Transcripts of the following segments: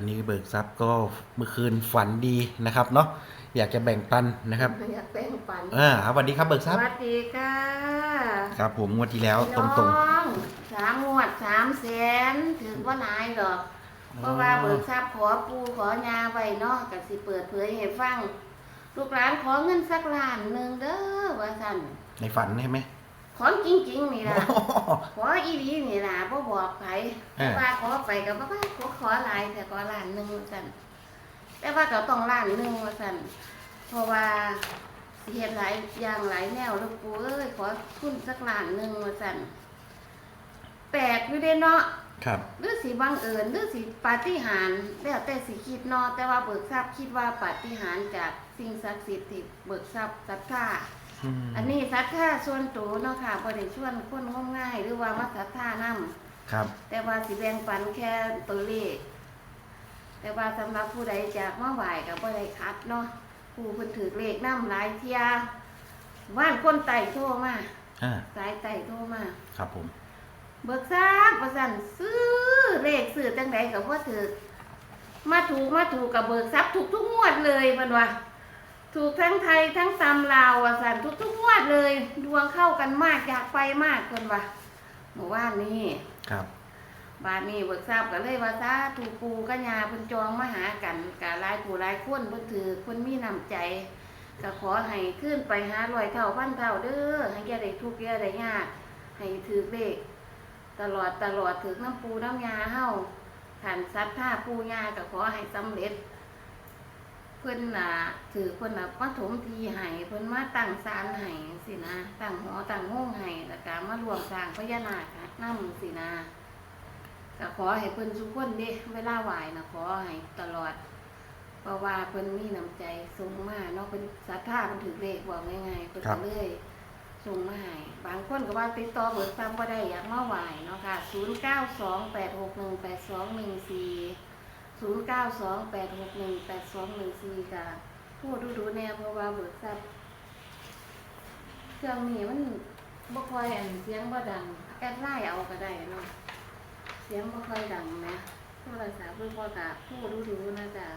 วันนี้เบิกทรัพย์ก็เมื่อคืนฝันดีนะครับเนาะอยากจะแบ่งปันนะครับอยากแบ่งปันอ่าครับสวัสดีครับเบิกทสรัพย์วัสดีค่ะครับผมงวดที่แล้วตพี่รงน้องสามงวดสามแสนถือว่าหลายดอกๆเพราะว่าเบิกทรัพย์ขอปูขอยาไว้เนาะก็สิเปิดเผยให้ฟังลูกหลานขอเงินสักล้านหนึ่งเด้อว่าสั่นในฝันใช่ไหม ขอจริงๆนี่ล่ะขออีหลีนี่ล่ะบ่บอกไผอ่าว่าขอไปก็บ่ว่าขอขอหลายแต่ขอล้านหนึงว่าซั่นแต่ว่าก็ต้องล้านหนึงว่าซั่นเพราะว่าสิเฮ็ดหลายอย่างหลายแนวลูกปู่เอ้ยขอทุนสักล้านหนึงว่าซั่นแปลกอยู่เด้เนาะ ครับ หรือสิบังเอิญหรือสิปาฏิหาริย์แล้วแต่สิคิดเนาะแต่ว่าเบิกทรัพย์คิดว่าปาฏิหาริย์จากสิ่งศักดิ์สิทธิ์ที่เบิกทรัพย์ศรัทธา อืมอันนี้ศรัทธาส่วนตัวเนาะค่ะบ่ได้ชวนคนงมง่าย หรือว่ามาศรัทธานํครับ แต่ว่าสิแบ่งปันแค่ตัวเลข แต่ว่าสำหรับผู้ใดจากมาไหว้ก็บ่ได้คัดเนาะผู้เพิ่นถือเลขนํหลายเที่ยว่านคนไต่โทรมาอ่า สายไต่โทรมา ครับผม เบิกทราบประสันซื้อเลขซื้อจังใดกับว่าถือมาถูกมาถูกกับเบิกทรัพย์ถูกทุกงวดเลยมันว่า ถูกทั้งไทยทั้งตำลาวอะสันทุกทุกงวดเลย ดวงเข้ากันมากอยากไปมากคนว่าเมื่อวานนี้ครับบานนี้เบิกทราบก็เลยว่าซาถูกปูกัญญาเพิ่นจองมาหากันกะหลายผู้หลายคนเพิ่นถือเพิ่นมีน้ำใจก็ขอให้ขึ้นไปหาร้อยเท่าพันเท่าเด้อให้แกได้ทุกข์แกได้ยากให้ถือเลขตลอดตลอดถึงน้ำปูน้ำยาเฮาขันซัดผ้าปูยาก็ขอให้สำเร็จ เพิ่นน่ะถือเพิ่นน่ะมาถมทีให้เพิ่นมาตั้งศาลให้สินะตั้งหอตั้งห้องให้แล้วก็มารวมสร้างพญานาคนำสินะก็ขอให้เพิ่นทุกคนเด้เวลาไหว้น่ะขอให้ตลอดเพราะว่าเพิ่นมีน้ำใจสูงมากเนาะเพิ่นศรัทธาเพิ่นถือเลขบอกง่ายๆเพิ่นก็เลยส่งมาให้บางคนก็ว่าติดต่อเบิกซ้ำก็ได้อยากมาไหวเนาะค่ะ 0 9 2 8 6 1 8 2 1 4 0 9 2 8 6 1 8 2 1 4ค่ะพูดดูดูๆแน่เพราะว่าเบิกซ้ำเครื่องนี้มันบ่ค่อยอันเสียงบ่ดังแอดไลน์เอาก็ได้เนาะเสียงบ่ค่อยดังนะโทรศัพท์เพิ่นบ่กะพูดดูดูๆนะจ๊ะ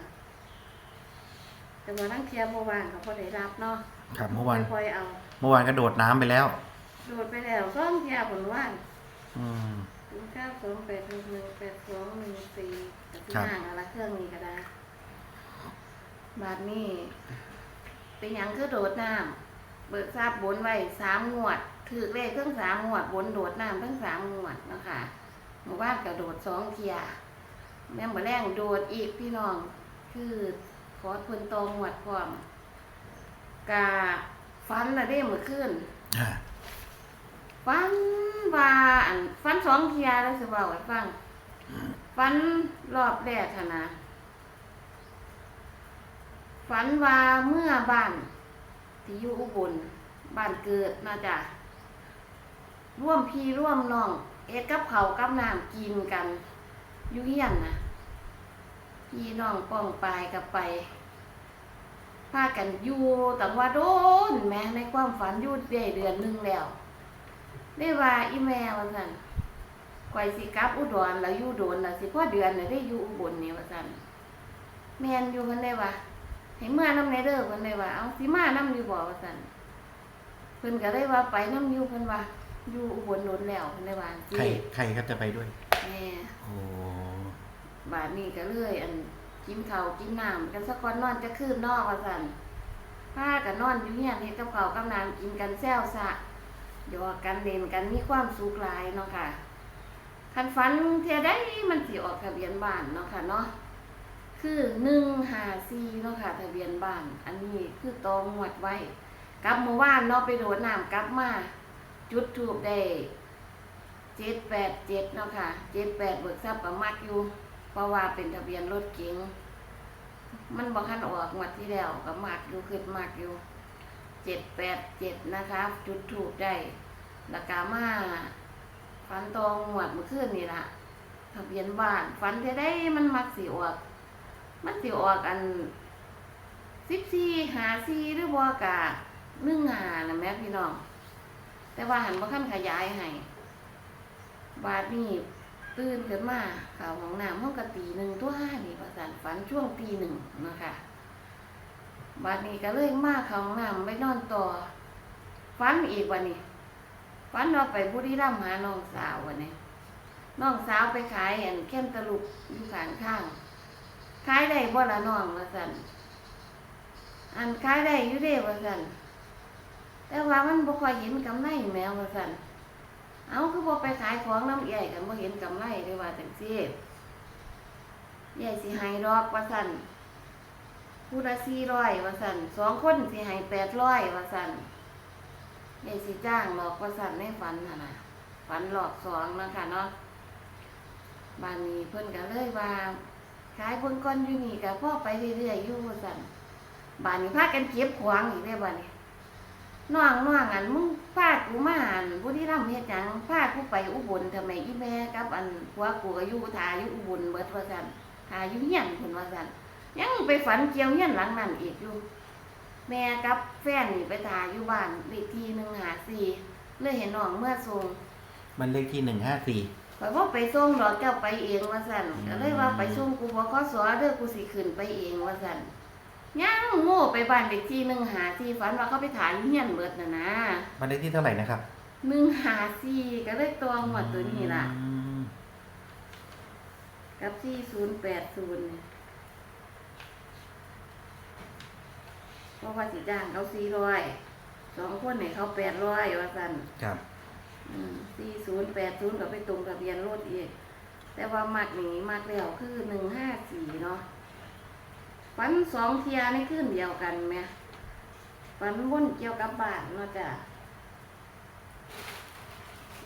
แต่ว่าทั้งเทียมบ่ว่างเขาบ่ได้รับเนาะครับเมื่อวานค่อยๆเอา เมื่อวานก็โดดน้ำไปแล้ว โดดไปแล้วซ่อมยาผลว่านอืม ศูนย์เก้าสองแปดหนึ่งหนึ่งแปดสองหนึ่งสี่กับที่ครับห่างอะไรเครื่องนี้ก็ได้ บาทนี้เป็นหยังคือโดดน้ำเบิกทราบบนไว้สามงวด ถือเลขเครื่องสามงวดบนโดดน้ำทั้งสามงวดเนาะคะหมู่บ้านก็โดดสองเทียแม่หมาแรงโดดอีกพี่น้อง คือขอเพิ่นตองงวดพร้อมกาฟันละเด้เมื่อคืนอ่า ฟันว่าอันฟันสองเทียแล้วสิเว่าให้ฟัง ฟันรอบแรกค่ะนะฝันว่าเมื่อบ้านที่อยู่อุบลบ้านเกิดน่าจะร่วมพี่ร่วมน้อง เอ็ดกับเขากับน้ำกินกันอยู่เฮียนนะพี่น้องป้องปายกับไปพากันอยู่แต่ว่าโดนแม้ในความฝันอยู่ได้เดือนหนึ่งแล้ว ได้ว่าอีแม่ว่าซั่นก่อยสิกลับอุดรแล้วอยู่โดนแล้วสิพอเดือนน่ะได้อยู่อุบลนี่ว่าซั่นแม่นอยู่เพิ่นได้ว่าให้เมื่อนำในเด้อเพิ่นได้ว่าเอาสิมานำอยู่บ่ว่าซั่นเพิ่นก็เลยว่าไปนำอยู่เพิ่นว่าอยู่อุบลโดนแล้วเพิ่นได้ว่าสิใครใครก็จะไปด้วย แม่โอ้บาดนี้ก็เลย อันกินข้าวกินน้ำกันสักก่อนนอนจะคืนนอกว่าซั่นพากันนอนอยู่เฮียนเฮ็ดกับข้าวกับน้ำกินกันแซวซะ หยอกกันเล่นกันมีความสุขหลายเนาะค่ะคันฝันเทียได้มันสิออกทะเบียนบ้านเนาะค่ะเนาะคือหนึ่งหาซีเนาะค่ะทะเบียนบ้าน อันนี้คือตองหวดไว้กลับเมื่อวานเนาะไปโดดน้ำกลับมา จุดทูบได้เจ็ดแปดเจ็ดเนาะค่ะเจ็ดแปดเบิกทรัพย์ประมักอยู่เพราะว่าเป็นทะเบียนรถเก๋งมันบอกคันออกงวดที่แล้วก็มักอยู่ขึ้นมักอยู่ เจ็ดแปดเจ็ดนะคะ จุดถูกได้ล้วกามาฟันตองหวดเมื่อคืนนี่ละทะเบียนบ้านฟันจะได้มันมักสีออก มันสีออกอันสิบสี่หาสี่หรือบ่กะนึ่งหานะแม่พี่น้อง แต่ว่าหันบ่ขั้นขยายให้บาทนี่ตื่นขึ้นมาข่าวของน้ำห้องกะตีหนึ่งตัวห้านี่ประสานฝันช่วงตีหนึ่งนะคะ บัดนี้ก็เลยมาเขาห้องน้ำไปนอนต่อฝันอีกวันนี้ฝันว่าไปบุรีรัมย์หาน้องสาววันนี้น้องสาวไปขายอันเข้มตะลุกอยู่ข้างข้างขายได้บ่ละน้องว่าสั่นอันขายได้อยู่เด้ว่าสั่นแต่ว่ามันบ่ค่อยเห็นกำไรแมวว่าสั่นเอาคือบ่ไปขายของน้ำใหญ่กันบ่เห็นกำไรได้ว่าจังซี่ใหญ่สิให้ดอกว่าซั่น ผู้ละ400ว่าซั่นสองคนสิให้800ว่าซั่นใหญ่สิจ้างดอกว่าซั่นในฝันน่ะนะฝันหลอกสองนะค่ะเนาะบานนี้เพิ่นก็เลยว่าขายเบิ่งก่อนอยู่นี่ก็พ่อไปเรื่อยๆอยู่ว่าซั่นบานนี้พากันเก็บของอีกเด้อบ้านนี้น้องน้องอันมึงพากูมาอันบุรีรัมย์เฮ็ดหยังพากูไปอุบลทำไมอีแม่กับ อันผัวกูก็อยู่ทาอยู่อุบลเบิดว่าซั่นทาอยู่เฮียนเพิ่นว่าซั่น ยังไปฝันเกี่ยวเฮียนหลังนั้นอีกอยู่แม่กับแฟนนี่ไปทาอยู่บ้านเลขที่154เลยเห็นน้องเมื่อส่งมันเลขที่หนึ่งห้าสี่ข่อยบ่ไปส่งดอกเจ้าไปเองว่าซั่นอืมก็เลยว่าไปส่งกูบ่ขอสอเด้อกูสิขึ้นไปเองว่าซั่นยังโง่ไปบ้านเลขที่154ฝันว่าเขาไปถ่ายอยู่เฮียนเบิดน่ะนะมันเลขที่เท่าไหร่นะครับหนึ่งหาสี่ก็เลยตัวหมวดตัวนี้ล่ะอืมกับสี่ศูนย์แปดศูนย์เพ ราะว่าสิจ้างเขาสี่ร้อยสองคนเนี่ยเขาแปดร้อยว่าสั่นครับสี่ศูนย์แปดศูนย์ก็ไปตรงทะเบียนรถอีก แต่ว่ามักนี่มักแล้วคือหนึ่งห้าสี่เนาะฝันสองเทียในคืนเดียวกันไหมฝันวนเกี่ยวกับบ้านเนาะจ้ะ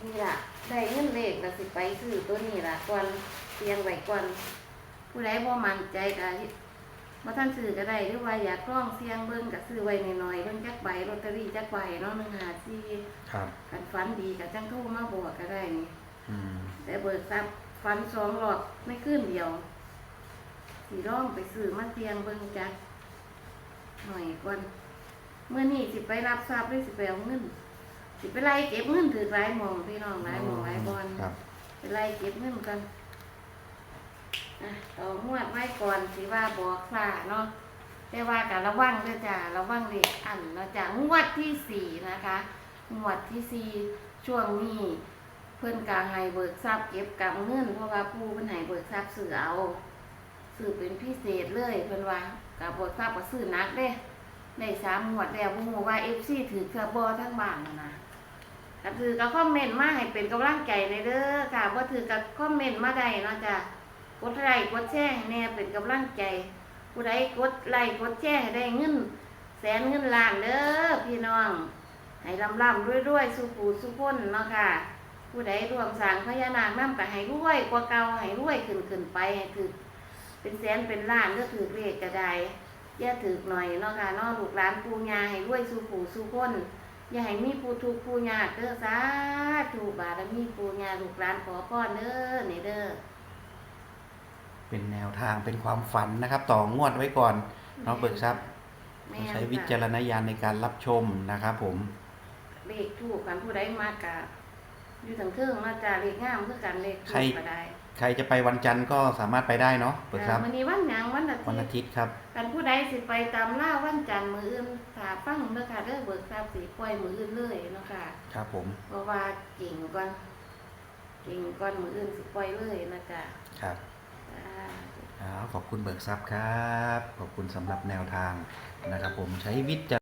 นี่ล่ะ ได้เงินเลขแล้วสิไปซื้อตัวนี้ล่ะก่อนเตรียงไว้ก่อนผู้ใดบ่มั่นใจก็ บ่ท่านซื้อก็ได้หรือว่าอยากลองเสี่ยงเบิ่งก็ซื้อไว้หน่อยๆเบิ่งจักใบลอตเตอรี่จักใบเนาะ154ครับกันฝันดีก็จังโทรมาบอกก็ได้นี่อืมแต่เบิกทรัพย์ฝันสองรอบไม่คืนเดียวสิลองไปซื้อมาเตียงเบิ่งจักหน่อยก่อนเมื่อนี้สิไปรับทรัพย์หรือสิไปเอาเงินสิไปไล่เก็บเงินถือหลายหมองพี่น้องหลายหมองหลายบอลครับ ไปไล่เก็บเงินกันอะ ต่อหวดไว้ก่อนสิว่าบอกค่ะเนาะแต่ว่าการระวังด้วยจ้าระวังเด็กอันเนาะจ้างวดที่สี่นะคะงวดที่สี่ช่วงนี้เพื่อนกาให้เบิกทรัพย์เก็บกับเงินเพราะว่าผู้เพิ่นให้เบิกทรัพย์ซื้อเอาซื้อเป็นพิเศษเลยเพิ่อนว่ากับเบิกทรัพย์ก็ซื้อนักเด้ได้สามงวดแล้วบ่ฮู้ว่า FC ถือเครือบ่ทั้งบ้านนั่นะก็ถือก็คอมเมนต์มาให้เป็นกำลังใจในเด้อค่ะบ่ถือก็คอมเมนต์มาได้เนาะจ้ะ กดไลค์กดแชร์ให้แน่เป็นกำลังใจ ผู้ใดกดไลค์กดแชร์ให้ได้เงิน แสนเงินล้านเด้อพี่น้อง ให้ลำลำรวยๆสุขูสุขคนเนาะค่ะ ผู้ใดรวมสร้างพญานาคนำก็ให้รวยกว่าเก่าให้รวยขึ้นขึ้นไปให้ถือเป็นแสนเป็นล้านก็ถือเลขก็ได้อย่าถือหน่อยเนาะค่ะนาะลูกหลานปู่ย่าให้รวยสุขูสุขคนอย่าให้มีผู้ทุกผู้ยากเด้อสาธุบารมีปู่ย่าลูกหลานขอพรเด้อเนี่เด้อ เป็นแนวทางเป็นความฝันนะครับ ต่องวดไว้ก่อนน้องเบิกทรัพย์แม่ต้องนใช้วิจารณญาณในการรับชมนะครับผม เลขถูกกันผู้ใดมากกะอยู่ทางเครื่องมาจาเลขงามคือกันเลขถูใคร กก็ได้ใครจะไปวันจันทร์ก็สามารถไปได้เนาะเบิกทรัพย์วันนี้วันหยังวันอาวันทิอาตย์ทิตย์ครับ กันผู้ใดสิไปตามล่าวันจันทร์มื้ออื่นถ้าฟังเด้อค่ะเด้อเบิกทรัพย์สิปล่อยมื้ออื่นเลยเนาะค่ะ ครับผมเพราะว่าเก่งก่อนเก่งก่อนมื้ออื่นสิปล่อยเลยนะจ๊ะครับจ้าอ่า ขอบคุณเบิกทรัพย์ครับ ขอบคุณสำหรับแนวทางนะครับผมใช้วิจาร